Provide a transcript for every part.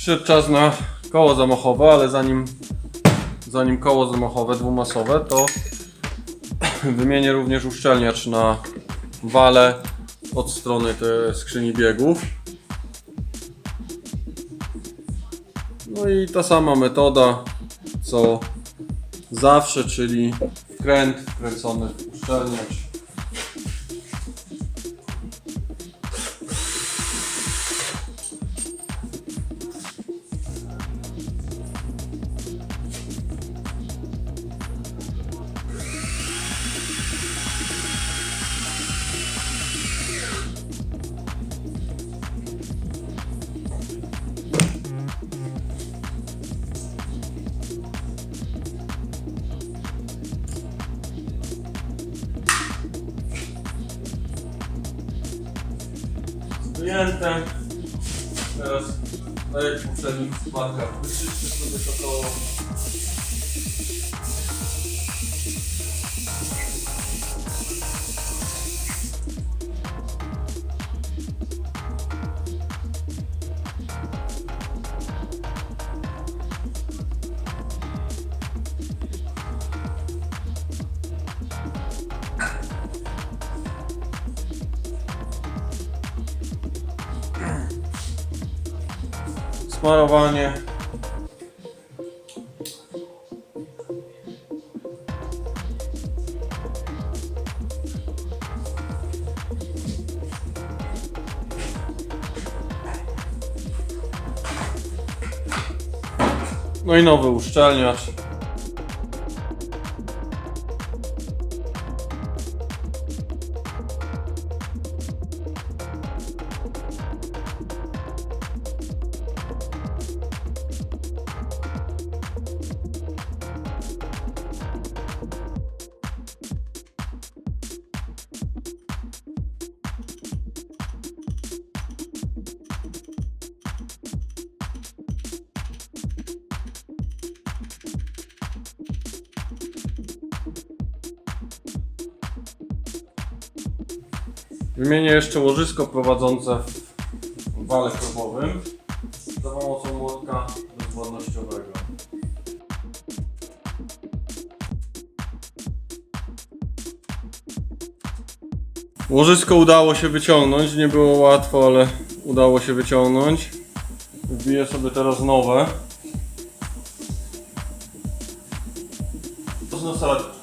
Przyszedł czas na koło zamachowe, ale zanim, zanim koło zamachowe dwumasowe, to wymienię również uszczelniacz na wale od strony tej skrzyni biegów. No i ta sama metoda co zawsze, czyli wkręt wkręcony w uszczelniacz. Zdjęte. Teraz, tak jak w poprzednich przypadkach, wyczyszczę sobie to koło. Smarowanie. No i nowy uszczelniacz. Wymienię jeszcze łożysko prowadzące w wale probowym za pomocą młotka bezwładnościowego. Łożysko udało się wyciągnąć, nie było łatwo, ale udało się wyciągnąć. Wbiję sobie teraz nowe. To z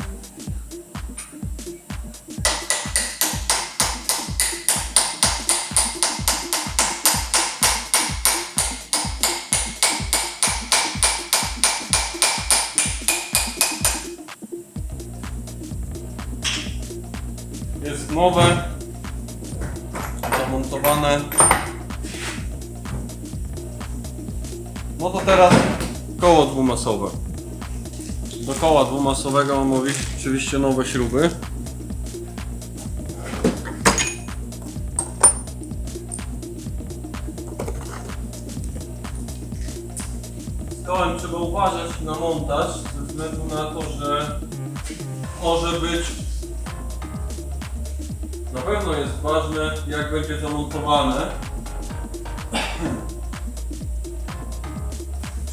nowe, zamontowane. No to teraz koło dwumasowe. Do koła dwumasowego mam oczywiście nowe śruby. Kołem trzeba uważać na montaż ze względu na to, że może być na pewno jest ważne, jak będzie zamontowane.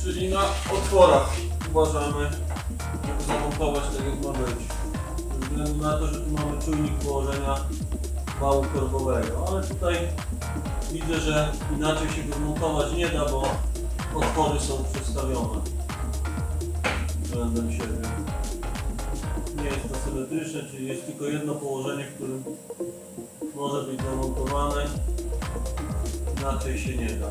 Czyli na otworach uważamy, żeby zamontować tak jak ma być. Ze względu na to, że tu mamy czujnik położenia wału korbowego, ale tutaj widzę, że inaczej się go zmontować nie da, bo otwory są przestawione względem siebie to symetryczne, czyli jest tylko jedno położenie, w którym może być zamontowane. Inaczej się nie da.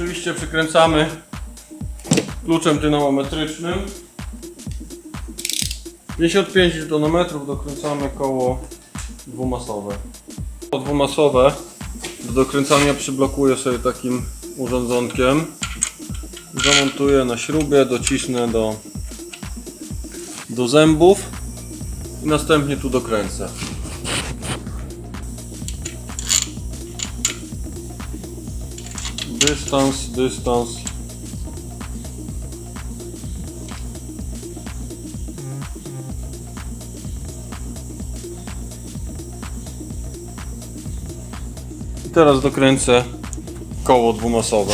Oczywiście przykręcamy kluczem dynamometrycznym. 55 Nm dokręcamy koło dwumasowe. Koło dwumasowe do dokręcania przyblokuję sobie takim urządzonkiem. Zamontuję na śrubie, docisnę do, do zębów i następnie tu dokręcę. Dystans, dystans. I teraz dokręcę koło dwumasowe.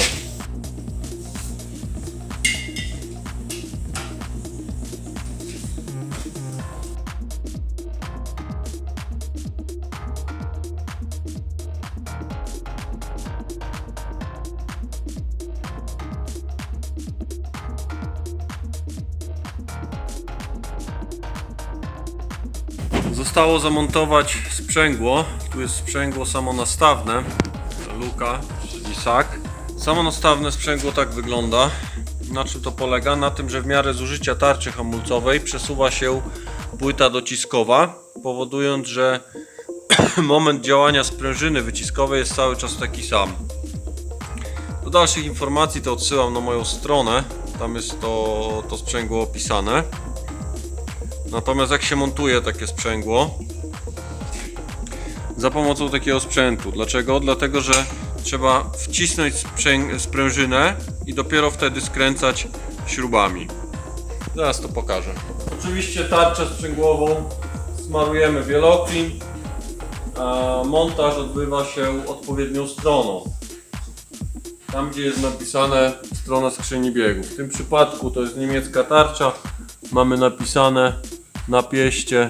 Zostało zamontować sprzęgło. Tu jest sprzęgło samonastawne. Luka, czyli sak. Samonastawne sprzęgło tak wygląda. Na czym to polega? Na tym, że w miarę zużycia tarczy hamulcowej przesuwa się płyta dociskowa, powodując, że moment działania sprężyny wyciskowej jest cały czas taki sam. Do dalszych informacji to odsyłam na moją stronę. Tam jest to, to sprzęgło opisane. Natomiast jak się montuje takie sprzęgło za pomocą takiego sprzętu. Dlaczego? Dlatego, że trzeba wcisnąć sprężynę i dopiero wtedy skręcać śrubami. Zaraz to pokażę. Oczywiście tarczę sprzęgłową smarujemy wielokrem, a montaż odbywa się odpowiednią stroną. Tam gdzie jest napisane strona skrzyni biegów. W tym przypadku to jest niemiecka tarcza. Mamy napisane na pieście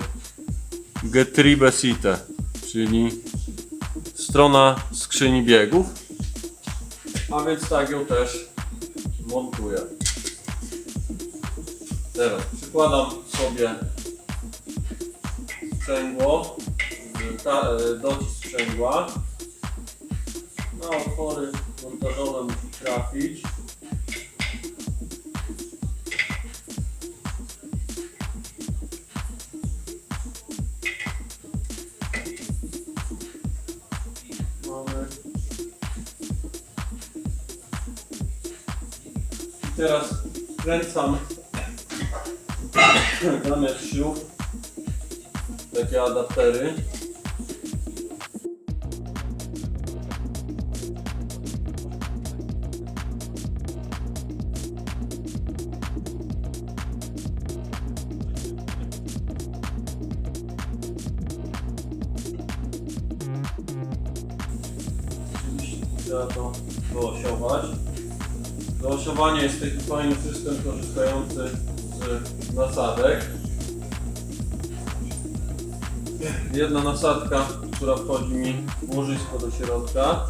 Getriebe Site, czyli strona skrzyni biegów. A więc tak ją też montuję. Teraz przykładam sobie sprzęgło, ta, e, docisk sprzęgła. Na otwory montażowe musi trafić. Teraz kręcam zamiast śrub takie adaptery. Trzeba to wyosiować. Wyosiowanie jest taki fajny system korzystający z nasadek. Jedna nasadka, która wchodzi mi w łożysko do środka.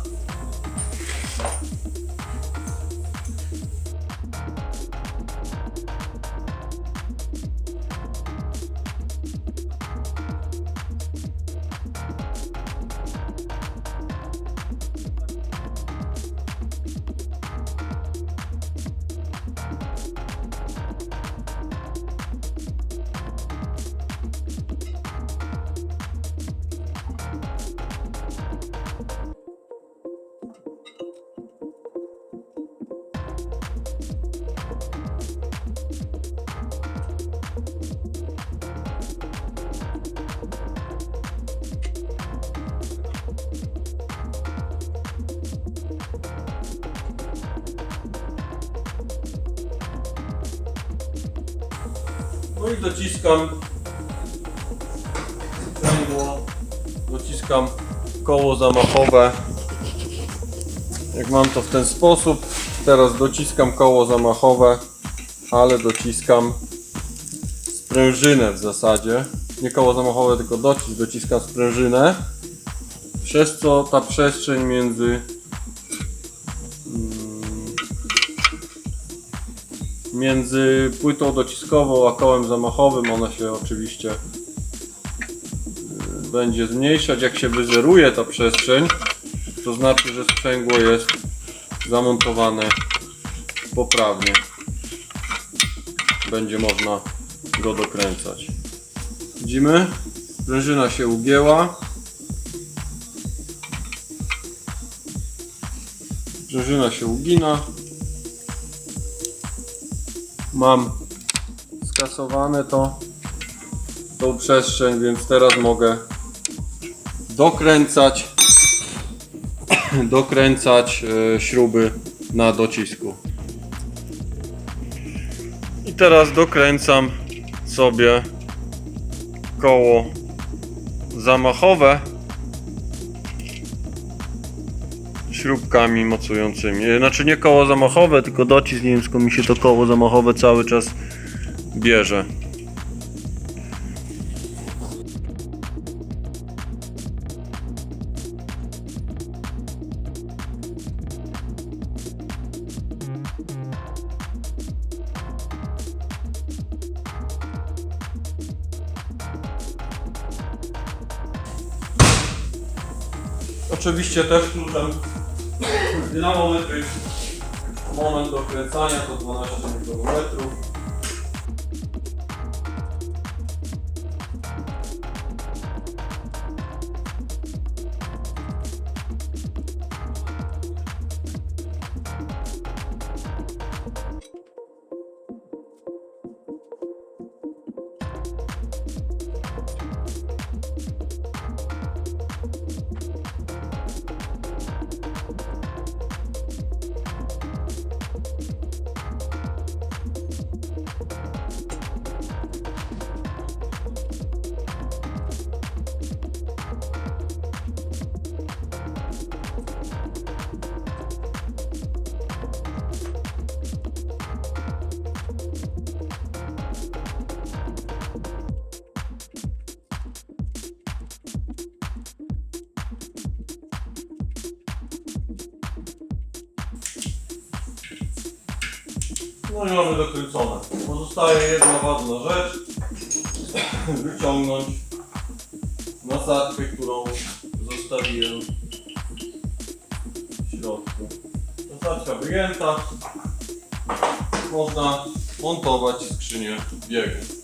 I dociskam dociskam koło zamachowe. Jak mam to w ten sposób, teraz dociskam koło zamachowe, ale dociskam sprężynę w zasadzie. Nie koło zamachowe, tylko docisk, dociskam sprężynę. Przez co ta przestrzeń między między płytą dociskową a kołem zamachowym ona się oczywiście y, będzie zmniejszać. Jak się wyzeruje ta przestrzeń, to znaczy, że sprzęgło jest zamontowane poprawnie. Będzie można go dokręcać. Widzimy? Sprężyna się ugięła. Sprężyna się ugina. Mam skasowane to tą przestrzeń, więc teraz mogę dokręcać dokręcać e, śruby na docisku. I teraz dokręcam sobie koło zamachowe śrubkami mocującymi. E, Znaczy nie koło zamachowe, tylko docisk, nie wiem skąd mi się to koło zamachowe cały czas bierze. Oczywiście też kluczem dynamometry. Moment dokręcania to 12 mikrometrów. No i mamy dokręcone. Pozostaje jedna ważna rzecz. Wyciągnąć nasadkę, którą zostawiłem w środku. Nasadka wyjęta. Można montować skrzynię biegu.